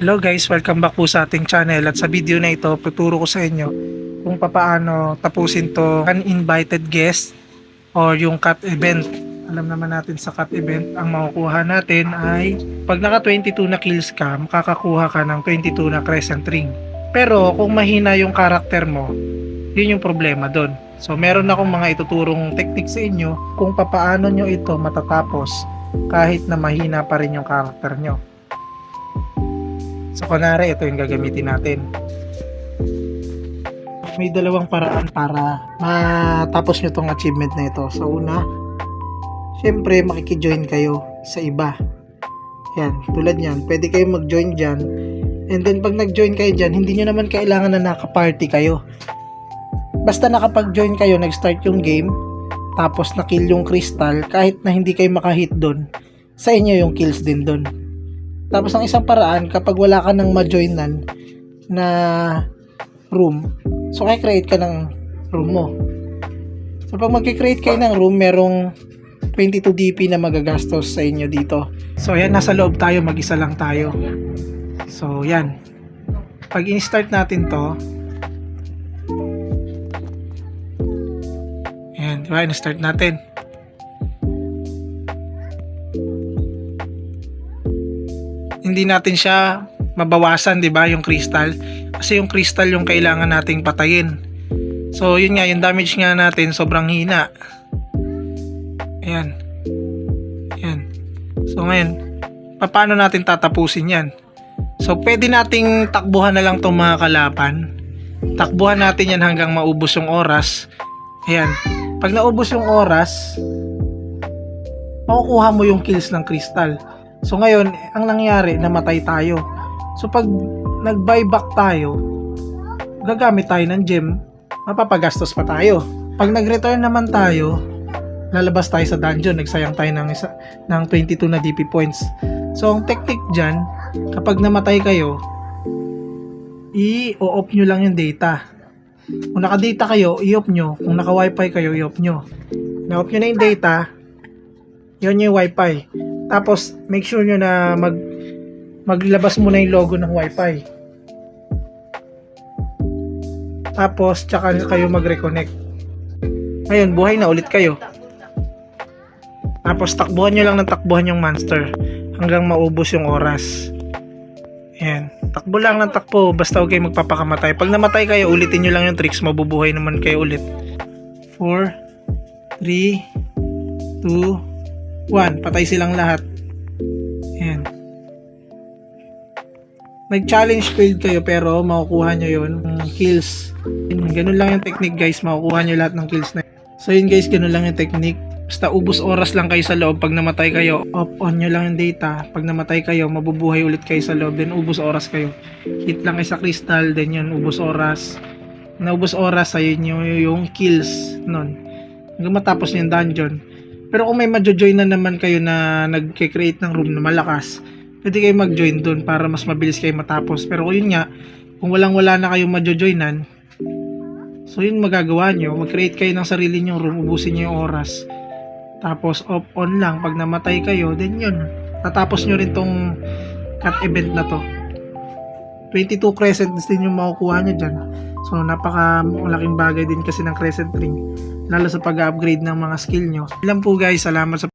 Hello guys, welcome back po sa ating channel at sa video na ito tuturo ko sa inyo kung papaano tapusin to uninvited guest or yung cut event. Alam naman natin sa cut event, ang makukuha natin ay pag naka 22 na kills ka, makakakuha ka ng 22 na crescent ring. Pero kung mahina yung karakter mo, yun yung problema doon. So meron akong mga ituturong technique sa inyo kung papaano nyo ito matatapos kahit na mahina pa rin yung karakter nyo. So, kunwari, ito yung gagamitin natin. May dalawang paraan para matapos nyo tong achievement na ito. So, una, syempre, makikijoin kayo sa iba. Yan, tulad yan. Pwede kayo mag-join dyan. And then, pag nag-join kayo dyan, hindi nyo naman kailangan na naka-party kayo. Basta nakapag-join kayo, nag-start yung game, tapos na-kill yung crystal, kahit na hindi kayo makahit doon, sa inyo yung kills din doon. Tapos ang isang paraan, kapag wala ka nang ma-joinan na room, so kaya-create ka ng room mo. So pag mag-create kayo ng room, merong 22 DP na magagastos sa inyo dito. So yan, nasa loob tayo, mag-isa lang tayo. So yan. Pag in-start natin to, yan, di ba? In-start natin. Hindi natin siya mabawasan, 'di ba, yung crystal. Kasi yung crystal yung kailangan nating patayin. So, yun nga, yung damage nga natin sobrang hina. Ayan. Ayan. So, ngayon, paano natin tatapusin yan? So, pwede nating takbuhan na lang itong mga kalaban. Takbuhan natin yan hanggang maubos yung oras. Ayan. Pag naubos yung oras, makukuha mo yung kills ng crystal. So ngayon, ang nangyari, namatay tayo. So pag nag-buyback tayo, gagamit tayo ng gem, mapapagastos pa tayo. Pag nag-return naman tayo, lalabas tayo sa dungeon, nagsayang tayo ng, isa, ng 22 na DP points. So ang technique dyan, kapag namatay kayo, i-off nyo lang yung data. Kung naka-data kayo, i-off nyo. Kung naka-wifi kayo, i-off nyo. Na-off nyo na yung data, yun yung wifi. Tapos, make sure nyo na mag maglabas muna yung logo ng wifi. Tapos, tsaka kayo mag-reconnect. Ngayon, buhay na ulit kayo. Tapos, takbuhan nyo lang ng takbuhan yung monster hanggang maubos yung oras. Ayan. Takbo lang ng takbo, basta huwag kayo magpapakamatay. Pag namatay kayo, ulitin nyo lang yung tricks, mabubuhay naman kayo ulit. 4, 3, 2, 1. Patay silang lahat. Ayan. Nag-challenge failed kayo pero makukuha nyo yun. Kills. Ganun lang yung technique guys. Makukuha nyo lahat ng kills na yun. So yun guys, ganun lang yung technique. Basta ubos oras lang kayo sa loob. Pag namatay kayo, off on nyo lang yung data. Pag namatay kayo, mabubuhay ulit kayo sa loob. Then ubos oras kayo. Hit lang kayo sa crystal. Then yun, ubos oras. Naubos oras, ayun nyo yung kills nun. Hanggang matapos yung dungeon. Pero kung may majo-join na naman kayo na nagke-create ng room na malakas, pwede kayo mag-join doon para mas mabilis kayo matapos. Pero yun nga, kung walang-wala na kayong majo-joinan, so yun magagawa nyo, mag-create kayo ng sarili nyo room, ubusin nyo yung oras. Tapos off on lang, pag namatay kayo, then yun, tatapos nyo rin tong cut event na to. 22 crescents din yung makukuha nyo dyan. So, napaka malaking bagay din kasi ng crescent ring lalo sa pag-upgrade ng mga skill nyo. Ilan po guys, salamat sa